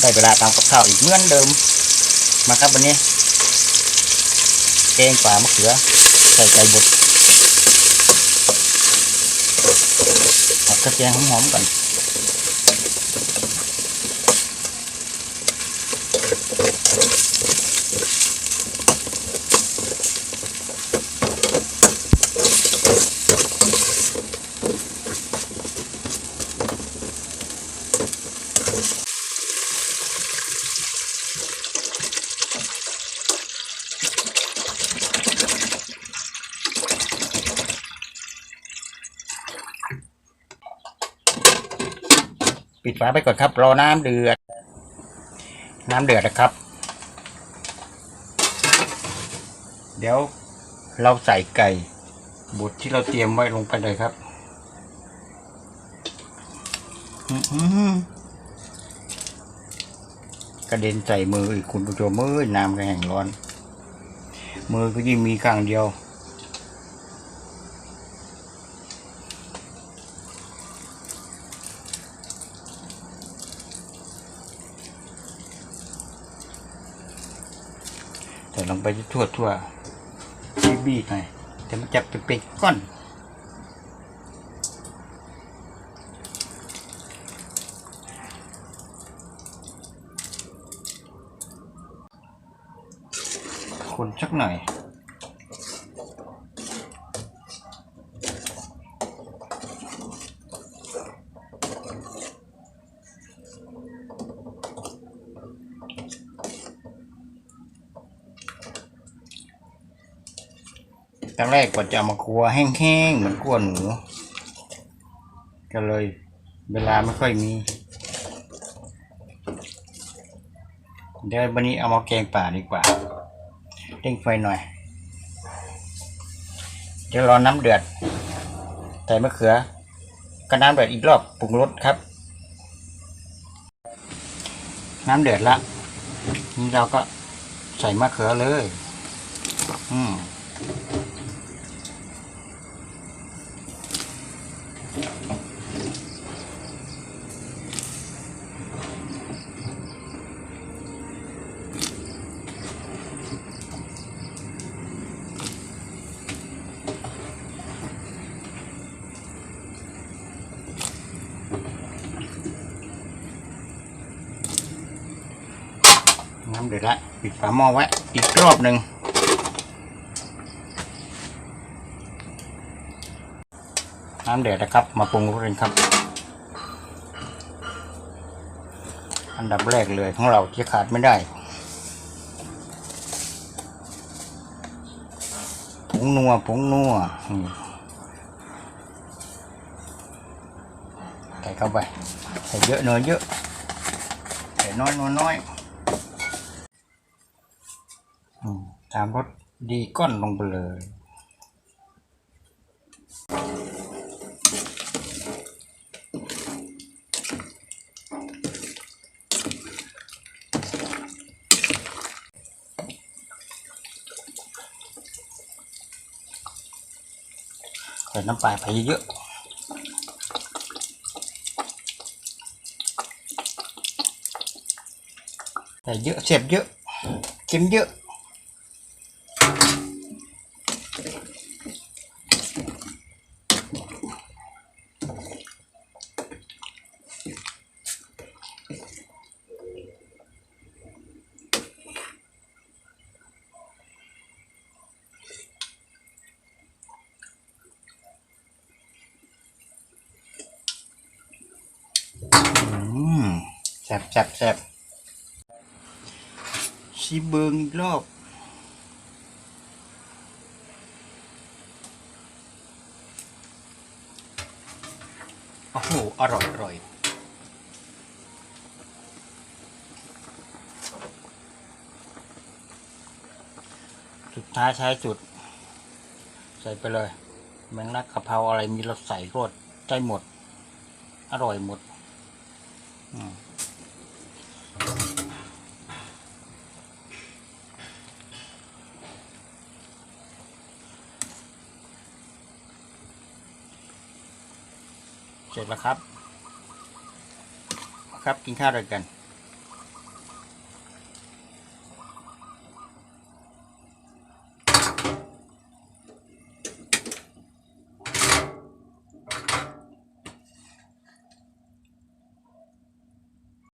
ได้เวลาทำกับข้าวอีกเหมือนเดิม มาครับวันนี้ แกงป่ามะเขือ ใส่ไก่บดผัดกระเทียมหอมๆก่อน ปิดฝาไปก่อนครับ รอน้ำเดือด น้ำเดือดนะครับ เดี๋ยวเราใส่ไก่บดที่เราเตรียมไว้ลงไปเลยครับอื้อหือกระเด็นใส่มืออีกคุณผู้ชมเอ้ยน้ำก็แห้งร้อน มือก็ยิ่งมีข้างเดียว ส่ลงไปทั่วทั่วบีบีหน่อยแต่มันจะเป็นก้อนคนสักหน่อย ตอนแรกก็จะมาคัวแห้งๆเหมือนคั่วหนูก็เลยเวลาไม่ค่อยมี เดี๋ยววันนี้เอามาแกงป่าดีกว่าเร่งไฟหน่อย เดี๋ยวรอน้ำเดือดใส่มะเขือก็น้ำเดือดอีกรอบปรุงรสครับ น้ำเดือดละนี่เราก็ใส่มะเขือเลย อืม น้ำเดือดละปิดฝาหม้อไว้อีกรอบหนึ่งน้ำเดือดนะครับ มาปรุงรสกันครับ อันดับแรกเลยของเราที่ขาดไม่ได้ผงนัวผงนัวใส่เข้าไปใส่เยอะเนยเยอะใส่น้อยนัวน้อยอืม ตามรสดีก้อนลงไปเลยใส่น้ำปลาไปเยอะใส่เยอะเสียบเยอะเค็มเยอะ แซ่บแซ่บแซ่บชีเบิงอีกรอบโอ้โหอร่อยอร่อยสุดท้ายใช้จุด ใส่ไปเลยแมงลักกะเพราอะไรมีรสใส่รสได้หมด อร่อยหมด อืม เสร็จแล้วครับ ครับกินข้าวด้วยกัน